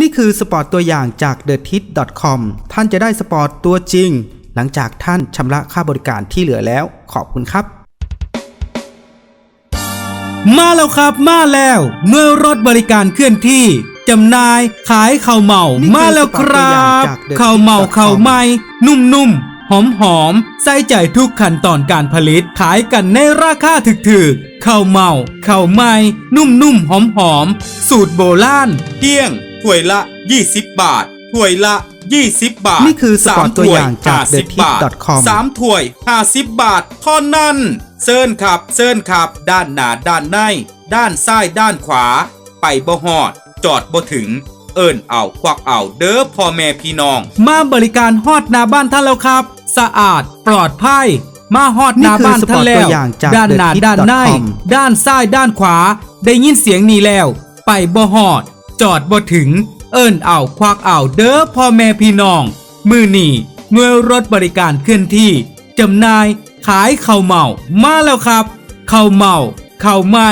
นี่คือสปอร์ตตัวอย่างจาก t h e t i t c o m ท่านจะได้สปอร์ตตัวจริง หลังจากท่านชำระค่าบริการที่เหลือแล้ว ขอบคุณครับ มาแล้วครับมาแล้ว เมื่อรถบริการเคลื่อนที่จำหน่ายขายข้าวเมานี่คือมาแล้วครัสปอร์ตตัวอย่างบจาก The ข้าวเมา Tip.com ข้าวไหม้นุ่มๆ หอมๆ ใส่ใจทุกขั้นตอนการผลิตขายกันในราคาถึกๆข้าวเมาข้าวไหม้นุ่มๆ หอมๆ สูตรโบราณเที่ยง ถ้วยละ 20 บาท ถ้วยละ 20 บาทนี่คือสปอร์ตมตัวอย่างจากถ้วย The 50บาท Tip.com สามถ้วย 50 บาทเท่านั้นเซินขับเซินขับ ด้านหน้าด้านใน ด้านซ้ายด้านขวา ไปบ่ฮอด จอดบ่ถึงเอิ้นเอาควักเอาเด้อพ่อแม่พี่น้อง มาบริการฮอดหน้าบ้านท่านแล้วครับ สะอาดปลอดภัยมาฮอดหน้าบ้านท่านแล้นี่คือสปอร์ตตัววอย่างจากด้านหน้า The Tip ด้านใน com ด้านซ้ายด้านขวา ได้ยินเสียงนี้แล้ว ไปบ่ฮอด จอดบ่ถึง เอิ้นเอาควักเอาเด้อพ่อแม่พี่น้อง มือนี่หน่วยรถบริการเคลื่อนที่จำหน่ายขายข้าวเมามาแล้วครับข้าวเมาข้าวไหม้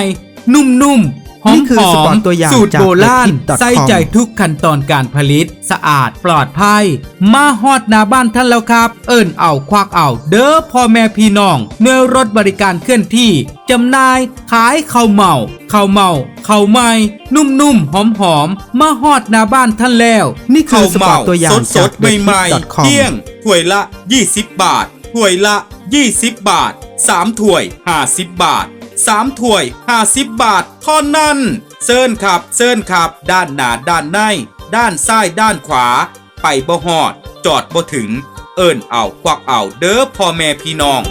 นุ่มๆ หอนี่มคือหสอปอมร์ตตัวอย่างสูตรจากโบราณ TheTip.com ใส่ใจทุกขั้นตอนการผลิต สะอาดปลอดภัย มาฮอดหน้าบ้านท่านแล้วครับ เอิ้นเอาควักเอา เด้อพ่อแม่พี่น้องเมื่อรถบริการเคลื่อนที่จำหน่ายขายข้าวเมาข้าวเมาข้าวไหม้นุ่มๆ หอมๆ มาฮอดหน้าบ้านท่านแล้วนี่คือสปอร์ตตัวอย่างสดสจากดใหม่ TheTip.com ๆเที่ยงถ้วยละ 20 บาทถ้วยละ 20 บาท 3ถ้วย 50 บาท 3ถ้วย 50 บาทเท่านั้น เซิร์นขับเซิร์นขับ ด้านหน้าด้านใน ด้านซ้ายด้านขวา ไปบ่หอด จอดบ่ถึง เอิ้นเอาควักเอาเด้อพ่อแม่พี่น้อง